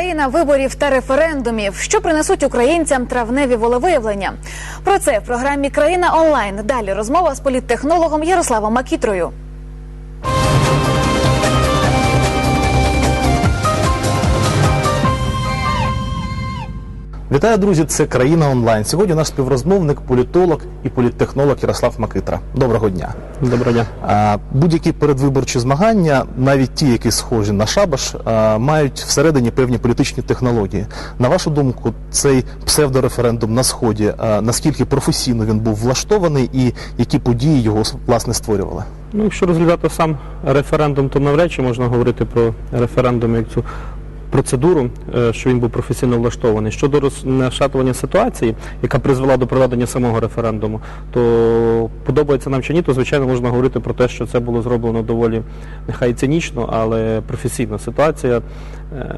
Країна виборів та референдумів, що принесуть українцям травневі волевиявлення. Про це в програмі Країна онлайн. Далі розмова з політтехнологом Ярославом Макітрою. Вітаю, друзі! Це країна онлайн. Сьогодні наш співрозмовник, політолог і політтехнолог Ярослав Макитра. Доброго дня. Доброго дня. Будь-які передвиборчі змагання, навіть ті, які схожі на шабаш, мають всередині певні політичні технології. На вашу думку, цей псевдореферендум на сході, наскільки професійно він був влаштований і які події його власне створювали? Ну, якщо розглядати сам референдум, то навряд чи можна говорити про референдум як цю процедуру, е, що він був професійно влаштований. Щодо розшатування ситуації, яка призвела до проведення самого референдуму, то подобається нам чи ні, то звичайно можна говорити про те, що це було зроблено доволі нехай цинічно, але професійно. Ситуація е,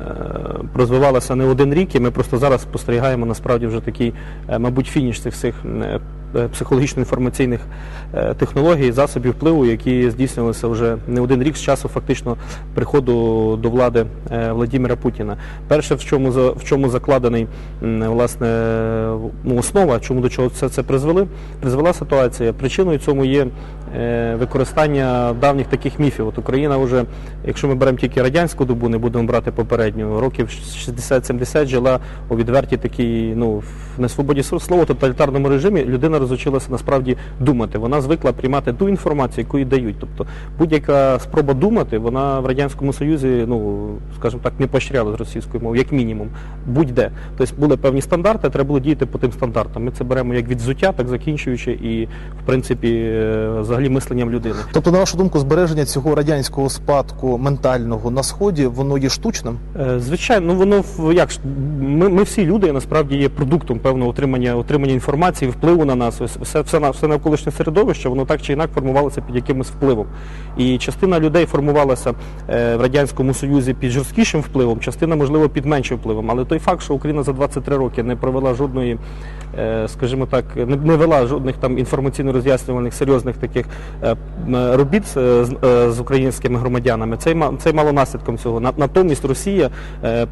розвивалася не один рік, і ми просто зараз спостерігаємо насправді вже такий, е, мабуть, фініш цих всіх психологічно-інформаційних е, технологій, засобів впливу, які здійснювалися вже не один рік з часу фактично приходу до влади е, Владимира Путіна. Перше, в чому в чому закладений власне ну, основа, чому до чого це, це призвели, призвела ситуація. Причиною цьому є е, використання давніх таких міфів. От Україна вже, якщо ми беремо тільки радянську добу, не будемо брати попередню, років 60-70 жила у відвертій такій, ну, в несвободі слова, тоталітарному режимі, людина розучилася насправді думати. Вона звикла приймати ту інформацію, яку їй дають. Тобто будь-яка спроба думати, вона в Радянському Союзі, ну, скажімо так, не поощряла з російської мови, як мінімум. Будь-де. Тобто були певні стандарти, треба було діяти по тим стандартам. Ми це беремо як від взуття, так закінчуючи і, в принципі, е, взагалі мисленням людини. Тобто, на вашу думку, збереження цього радянського спадку ментального на сході, воно є штучним? Е, Звичайно, ну воно як ми, ми всі люди насправді є продуктом певного отримання, отримання інформації, впливу на нас. Ось все, все, все навколишнє середовище, воно так чи інак формувалося під якимось впливом. І частина людей формувалася е, в радянському союзі під жорсткішим впливом, частина, можливо, під меншим впливом. Але той факт, що Україна за 23 роки не провела жодної, е, скажімо так, не, вела жодних там інформаційно-роз'яснювальних серйозних таких е, робіт з, українськими громадянами. Це, мало наслідком цього. Натомість Росія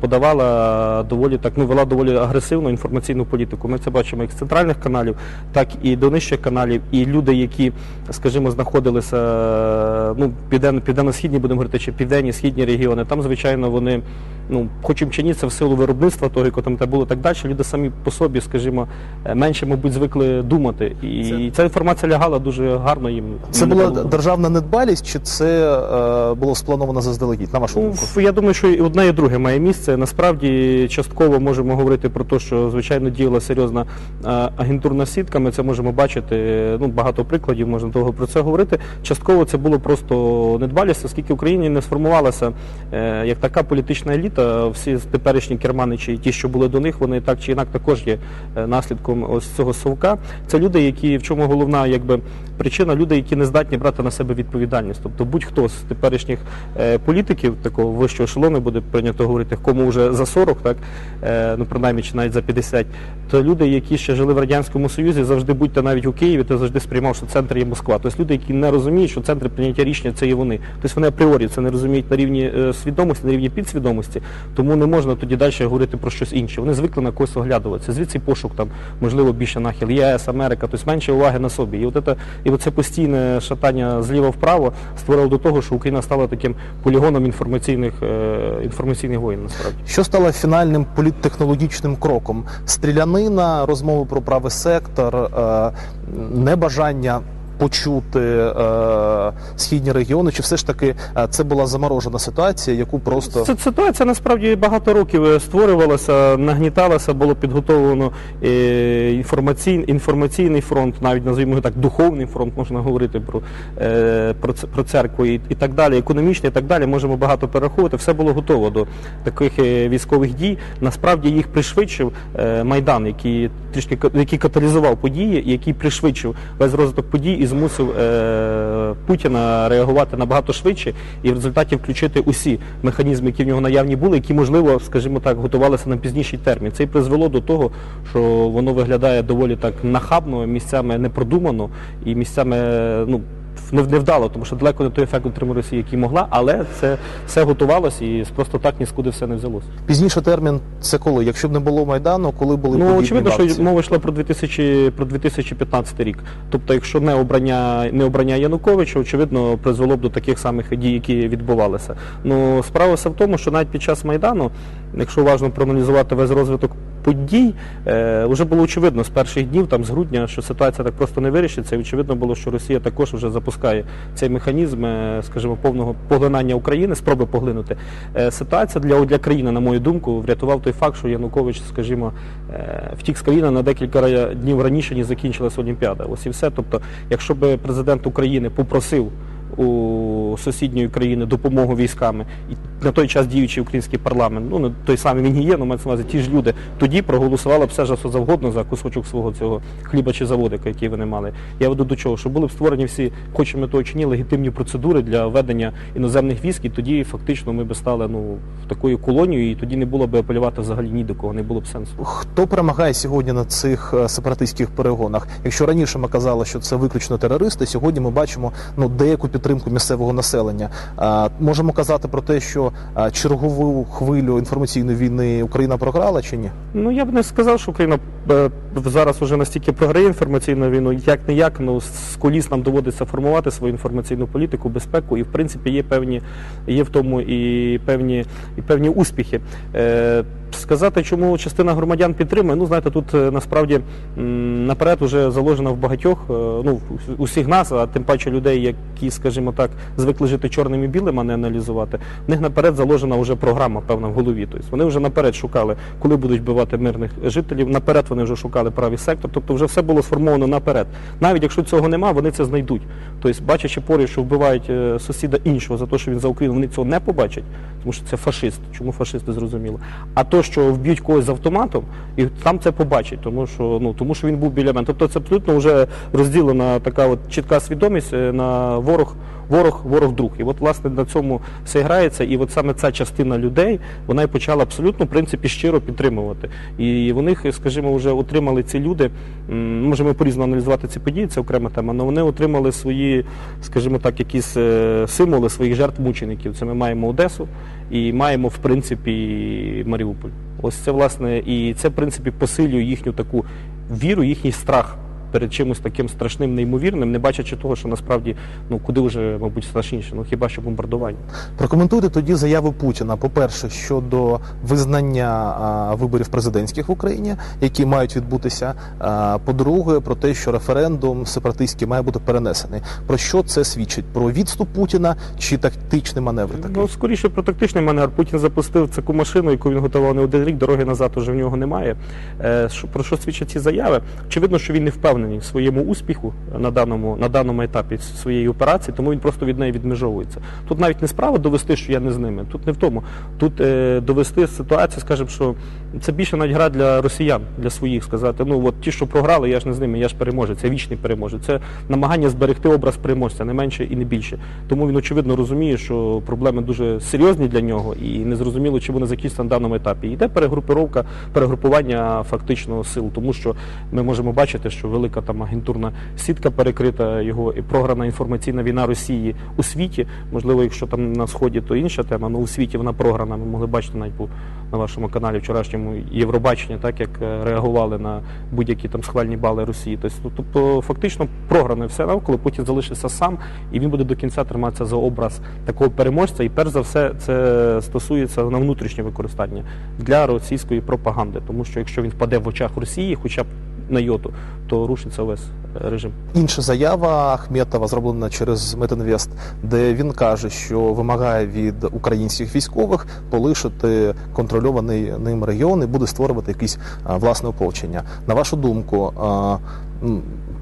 подавала доволі так, ну вела доволі агресивну інформаційну політику. Ми це бачимо як з центральних каналів, так і до нижчих каналів. І люди, які, скажімо, знаходилися е, ну, південно, південно-східні, будемо говорити, чи південні східні регіони, там, звичайно, вони, ну, хочемо чи ні, це в силу виробництва того, яке там те було так далі. Люди самі по собі, скажімо, е, менше, мабуть, звикли думати. І ця інформація лягала дуже гарно їм. Це була було. державна недбалість, чи це е, було сплановано заздалегідь? На вашу Ну, думку? ф- я думаю, що і одне, і друге має місце. Насправді, частково можемо говорити про те, що звичайно діяла серйозна а, агентурна сітка. Ми це можемо бачити. Ну багато прикладів можна того про це говорити. Частково це було просто недбалість, оскільки в Україні не сформувалася е, як така політична еліта. Всі теперішні керманичі, і ті, що були до них, вони так чи інак також є е, наслідком ось цього совка. Це люди, які в чому головна якби причина, люди, які не здатні брати на себе відповідальність. Тобто будь-хто з теперішніх е, політиків такого вищого ешелону буде прийнято говорити, кому вже за 40, так е, ну принаймні чи навіть за 50, то люди, які ще жили в радянському союзі, завжди будьте навіть у Києві, ти завжди сприймав, що центр є Москва. Тобто люди, які не розуміють, що центр прийняття рішення це є вони. Тобто вони апріорі це не розуміють на рівні е, свідомості, на рівні підсвідомості, тому не можна тоді далі говорити про щось інше. Вони звикли на когось оглядуватися. Звідси пошук там, можливо, більше нахил ЄС, Америка, тобто менше уваги на собі. І от це, і оце постійне шатання зліва вправо створило до того, що Україна стала таким полігоном інформаційних е, інформаційних воїн. Насправді. Що стало фінальним політтехнологічним кроком? Стрілянина, розмови про правий сектор, небажання почути е, східні регіони, чи все ж таки е, це була заморожена ситуація, яку просто ситуація насправді багато років е, створювалася, нагніталася, було підготовлено інформаційний, інформаційний фронт, навіть називаємо його так, духовний фронт, можна говорити про, про, про церкву і, і так далі, економічний і так далі. Можемо багато перераховувати. Все було готово до таких військових дій. Насправді їх пришвидшив Майдан, який трішки який каталізував події, який пришвидшив весь розвиток подій і змусив е, Путіна реагувати набагато швидше і в результаті включити усі механізми, які в нього наявні були, які, можливо, скажімо так, готувалися на пізніший термін. Це і призвело до того, що воно виглядає доволі так нахабно, місцями непродумано і місцями, ну. Не, не тому що далеко не той ефект отримала Росія, який могла, але це все готувалося і просто так нікуди все не взялося. Пізніше термін це коли? Якщо б не було майдану, коли були Ну, очевидно, акції? що мова йшла про 2000, про 2015 рік. Тобто, якщо не обрання, не обрання Януковича, очевидно, призвело б до таких самих дій, які відбувалися. Ну, справа все в тому, що навіть під час Майдану, якщо уважно проаналізувати весь розвиток подій, е, вже було очевидно з перших днів, там з грудня, що ситуація так просто не вирішиться. І очевидно було, що Росія також вже запускає цей механізм, е, скажімо, повного поглинання України, спроби поглинути. Е, ситуація для, для країни, на мою думку, врятував той факт, що Янукович, скажімо, втік з країни на декілька днів раніше, ніж закінчилася Олімпіада. Ось і все. Тобто, якщо б президент України попросив у сусідньої країни допомогу військами, і на той час діючий український парламент, ну не той самий він і є, ну мається на увазі ті ж люди, тоді проголосували б все ж завгодно за кусочок свого цього хліба чи заводика, який вони мали. Я веду до чого, що були б створені всі, хочемо того чи ні, легітимні процедури для ведення іноземних військ, і тоді фактично ми б стали ну такою колонією, і тоді не було б апелювати взагалі ні до кого, не було б сенсу. Хто перемагає сьогодні на цих е, сепаратистських перегонах? Якщо раніше ми казали, що це виключно терористи, сьогодні ми бачимо ну деяку підтримку місцевого населення. А, можемо казати про те, що а, чергову хвилю інформаційної війни Україна програла чи ні? Ну я б не сказав, що Україна е, зараз вже настільки програє інформаційну війну, як не як, ну з коліс нам доводиться формувати свою інформаційну політику, безпеку, і в принципі є певні, є в тому і певні, і певні успіхи. Сказати, чому частина громадян підтримує, ну знаєте, тут е, насправді наперед вже заложено в багатьох, е, ну у всіх нас, а тим паче людей, які, скажімо так, звикли жити чорним і білим, а не аналізувати. В них наперед заложена вже програма певна в голові. Тобто вони вже наперед шукали, коли будуть вбивати мирних жителів. Наперед вони вже шукали правий сектор. Тобто вже все було сформовано наперед. Навіть якщо цього нема, вони це знайдуть. Тобто, бачачи поряд, що вбивають е, сусіда іншого за те, що він за Україну, вони цього не побачать, тому що це фашист. Чому фашисти зрозуміло? А то, що вб'ють когось з автоматом, і там це побачать, тому що ну тому що він був біля мене. Тобто це абсолютно вже розділена така от чітка свідомість е, на ворог, ворог, ворог друг. І от власне на цьому все грається. І от саме ця частина людей вона і почала абсолютно в принципі щиро підтримувати. І вони, скажімо, вже отримали ці люди. Можемо по-різному аналізувати ці події, це окрема тема, але вони отримали свої, скажімо так, якісь е, символи своїх жертв мучеників. Це ми маємо Одесу і маємо в принципі Маріуполь. Ось це власне і це в принципі посилює їхню таку віру, їхній страх перед чимось таким страшним, неймовірним, не бачачи того, що насправді ну куди вже, мабуть, страшніше, ну хіба що бомбардування. Прокоментуйте тоді заяву Путіна. По-перше, щодо визнання а, виборів президентських в Україні, які мають відбутися. А, по-друге, про те, що референдум сепаратистський має бути перенесений. Про що це свідчить? Про відступ Путіна чи тактичний маневр такий? Ну, скоріше про тактичний маневр. Путін запустив таку машину, яку він готував не один рік, дороги назад уже в нього немає. Е, Про що свідчать ці заяви? Очевидно, що він не впевнений в своєму успіху на даному, на даному етапі своєї операції, тому він просто від неї відмежовується. Тут навіть не справа довести, що я не з ними. Тут не в тому. Тут е, довести ситуацію, скажімо, що це більше навіть гра для росіян, для своїх сказати. Ну от ті, що програли, я ж не з ними, я ж переможець, це вічний переможець. Це намагання зберегти образ переможця, не менше і не більше. Тому він очевидно розуміє, що проблеми дуже серйозні для нього, і не зрозуміло, чи вони закінчаться на даному етапі. Йде перегрупировка, перегрупування фактично сил, тому що ми можемо бачити, що велика там агентурна сітка перекрита його і програна інформаційна війна Росії у світі. Можливо, якщо там на сході, то інша тема. але у світі вона програна. Ми могли бачити навіть на вашому каналі вчорашньому Євробачення, так як е, реагували на будь-які там схвальні бали Росії. Тобто, ну, тобто фактично програне все навколо. Путін залишиться сам, і він буде до кінця триматися за образ такого переможця. І перш за все, це стосується на внутрішнє використання для російської пропаганди, тому що якщо він впаде в очах Росії, хоча б на йоту, то рушиться весь е, режим. Інша заява Ахметова зроблена через Метинвест, де він каже, що вимагає від українських військових полишити контрольований ним регіон і буде створювати якісь власне ополчення. На вашу думку,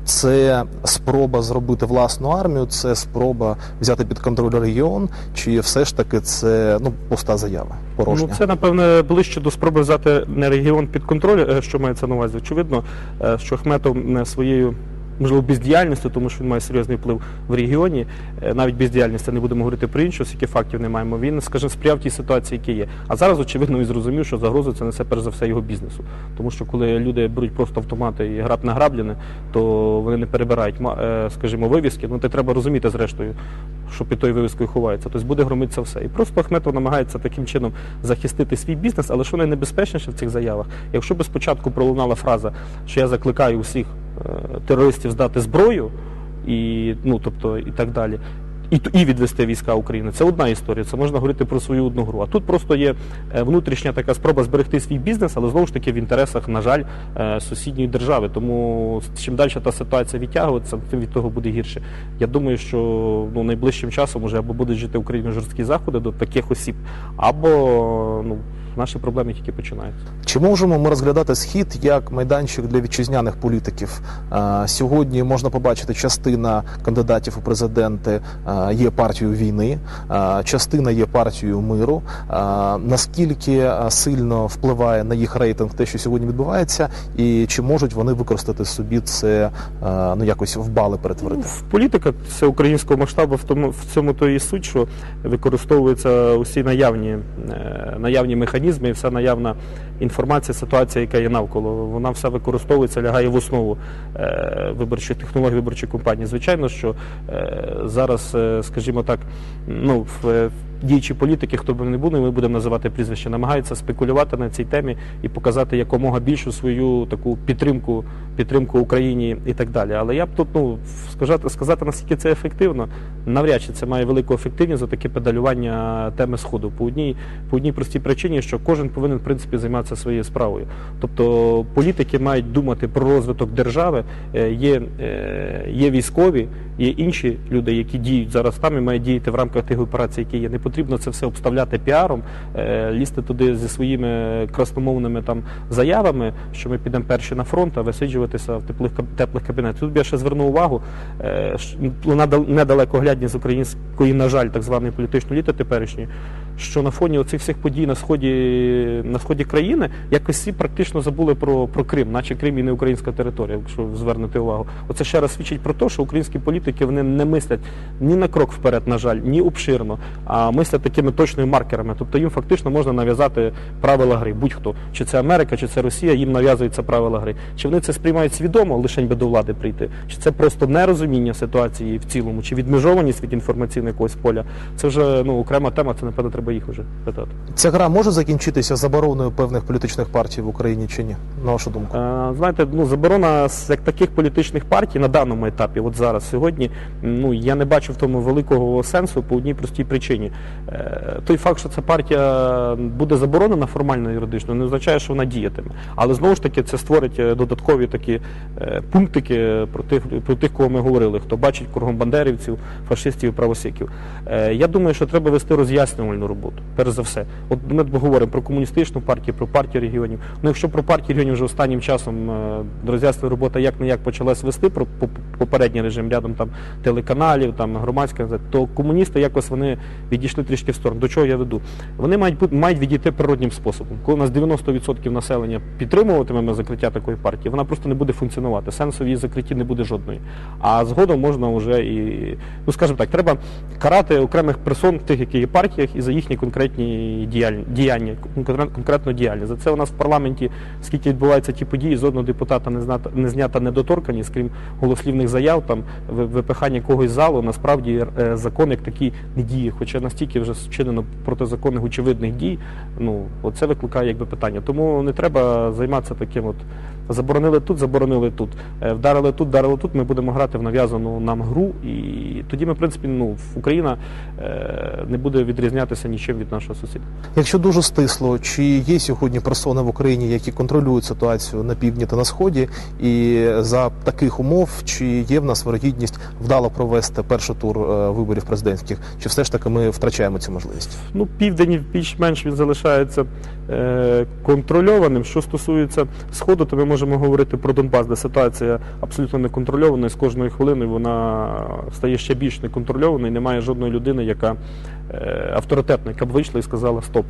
це спроба зробити власну армію, це спроба взяти під контроль регіон, чи все ж таки це ну пуста заява, порожня? Ну, це, напевне, ближче до спроби взяти не регіон під контроль, е, що мається на увазі. Очевидно, е, що Ахметов е, своєю можливо, бездіяльністю, тому що він має серйозний вплив в регіоні. Е, Навіть бездіяльність, не будемо говорити про іншу, скільки фактів не маємо. Він, скажімо, сприяв тій ситуації, які є. А зараз, очевидно, він зрозумів, що загрозу це несе перш за все його бізнесу. Тому що коли люди беруть просто автомати і граб награблене, то вони не перебирають, е, скажімо, вивіски. Ну, це треба розуміти, зрештою, що під тою вивіскою ховається. Тобто буде громитися все. І просто Ахметов намагається таким чином захистити свій бізнес, але що найнебезпечніше в цих заявах, якщо би спочатку пролунала фраза, що я закликаю усіх терористів здати зброю, і, ну, тобто, і так далі. І, і відвести війська України. Це одна історія, це можна говорити про свою одну гру. А тут просто є е, внутрішня така спроба зберегти свій бізнес, але знову ж таки в інтересах, на жаль, е, сусідньої держави. Тому чим далі та ситуація відтягується, тим від того буде гірше. Я думаю, що ну, найближчим часом уже або будуть жити Україну жорсткі заходи до таких осіб, або ну, наші проблеми тільки починаються. Чи можемо ми розглядати схід як майданчик для вітчизняних політиків? Е, Сьогодні можна побачити, частина кандидатів у президенти є партією війни, е, частина є партією миру. Е, Наскільки е, сильно впливає на їх рейтинг те, що сьогодні відбувається, і чи можуть вони використати собі це е, ну якось в бали перетворити? Політика це українського масштабу в тому в цьому то і суть, що використовуються усі наявні, е, наявні механізми і вся наявна інформація, ситуація, яка є навколо. Вона вся використовується, лягає в основу е, виборчих технологій виборчої кампанії. Звичайно, що е, зараз, е, скажімо так, ну в. Діючі політики, хто б не були, ми будемо називати прізвище, намагаються спекулювати на цій темі і показати якомога більшу свою таку підтримку, підтримку Україні і так далі. Але я б тут ну сказати, сказати наскільки це ефективно, навряд чи це має велику ефективність за таке педалювання теми сходу. По одній по одній простій причині, що кожен повинен в принципі займатися своєю справою. Тобто політики мають думати про розвиток держави. Е, Є, е, є військові, є інші люди, які діють зараз там і мають діяти в рамках тих операцій, які є. Не потрібно це все обставляти піаром, е, лізти туди зі своїми красномовними там заявами, що ми підемо перші на фронт, а висиджуватися в теплих теплих кабінетах. Тут я ще звернув увагу е, ш- на недалекоглядність української, на жаль, так званої політичної літа теперішньої, що на фоні оцих всіх подій на сході на сході країни якось всі практично забули про, про Крим, наче Крим і не українська територія, якщо звернете увагу. Оце ще раз свідчить про те, що українські політики вони не мислять ні на крок вперед, на жаль, ні обширно, а мислять такими точними маркерами. Тобто їм фактично можна нав'язати правила гри. Будь-хто, чи це Америка, чи це Росія, їм нав'язуються правила гри. Чи вони це сприймають свідомо, лише би до влади прийти, чи це просто нерозуміння ситуації в цілому, чи відмежованість від інформаційного якогось поля. Це вже ну окрема тема. Це напевно треба їх вже питати. Ця гра може закінчитися забороною певних політичних партій в Україні чи ні? На вашу думку? Е, Знаєте, ну заборона як таких політичних партій на даному етапі, от зараз сьогодні, ну я не бачу в тому великого сенсу по одній простій причині. Е, Той факт, що ця партія буде заборонена формально юридично, не означає, що вона діятиме. Але знову ж таки це створить е, додаткові такі е, пунктики про тих, про тих, кого ми говорили, хто бачить кругом бандерівців, фашистів і правосіків. Е, Я думаю, що треба вести роз'яснювальну роботу, перш за все. От ми говоримо про комуністичну партію, про партію регіонів. Ну, якщо про партію регіонів вже останнім часом е, робота як не як почалась вести про попередній режим рядом там телеканалів, там громадських, то комуністи якось вони відійшли трішки в сторону. До чого я веду? Вони мають бути мають відійти природнім способом. Коли у нас 90% населення підтримуватиме закриття такої партії, вона просто не буде функціонувати. Сенсу в її закритті не буде жодної. А згодом можна вже і ну скажімо так, треба карати окремих персон тих, які є партіях, і за їхні конкретні діяння, конкрет- конкретно діяльність. За це у нас в парламенті, скільки відбуваються ті події, з одного депутата не знята не знята недоторканість, крім голослівних заяв, там випихання когось залу. Насправді е, закон як такий не діє, хоча настільки вже вчинено протизаконних очевидних дій. Ну оце викликає якби питання. Тому не треба займатися таким от. Заборонили тут, заборонили тут, Е, вдарили тут, вдарили тут. Ми будемо грати в нав'язану нам гру, і тоді ми, в принципі, ну Україна е, не буде відрізнятися нічим від нашого сусіда. Якщо дуже стисло, чи є сьогодні персони в Україні, які контролюють ситуацію на півдні та на сході, і за таких умов чи є в нас вирогідність вдало провести перший тур е, виборів президентських, чи все ж таки ми втрачаємо цю можливість? Ну, південь більш-менш він залишається контрольованим. Що стосується сходу, то ми можемо говорити про Донбас, де ситуація абсолютно неконтрольована, і з кожною хвилиною вона стає ще більш неконтрольованою. Немає жодної людини, яка е, авторитетна, яка б вийшла і сказала Стоп.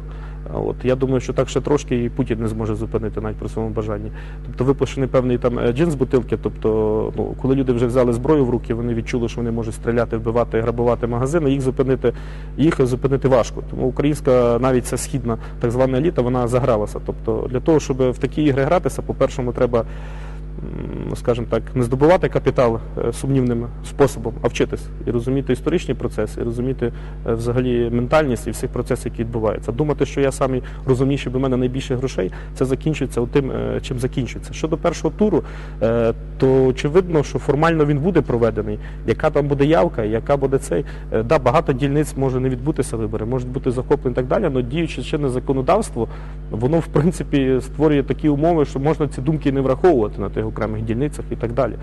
От я думаю, що так ще трошки і Путін не зможе зупинити навіть при своєму бажанні. Тобто випущений певний там е, джин з бутилки. Тобто, ну коли люди вже взяли зброю в руки, вони відчули, що вони можуть стріляти, вбивати, грабувати магазини. Їх зупинити, їх зупинити важко. Тому українська, навіть ця східна так звана еліта, вона загралася. Тобто, для того, щоб в такі ігри гратися, по-першому, треба м, скажімо так, не здобувати капітал е, сумнівним способом, а вчитись і розуміти історичні процеси, і розуміти е, взагалі ментальність і всіх процесів, які відбуваються. Думати, що я самий розумніший, бо в мене найбільше грошей, це закінчується тим, е, чим закінчується. Щодо першого туру, то очевидно, що формально він буде проведений. Яка там буде явка, яка буде цей. Да, багато дільниць може не відбутися вибори, можуть бути захоплені і так далі, але діючи чинне законодавство, воно в принципі створює такі умови, що можна ці думки не враховувати на тих окремих дільницях і так далі.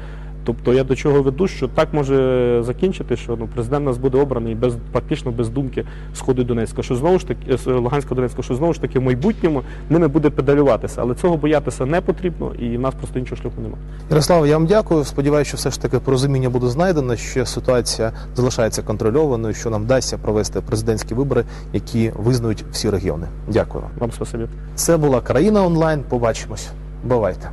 Тобто я до чого веду, що так може закінчити, що ну, президент нас буде обраний без фактично без думки Сходу Донецька, що знову ж таки Луганська Донецька, що знову ж таки в майбутньому ними буде педалюватися. Але цього боятися не потрібно, і в нас просто іншого шляху немає. Ярослав, я вам дякую. Сподіваюся, що все ж таки порозуміння буде знайдено, що ситуація залишається контрольованою, що нам вдасться провести президентські вибори, які визнають всі регіони. Дякую вам. Вам спасибі. Це була країна онлайн. Побачимось. Бувайте.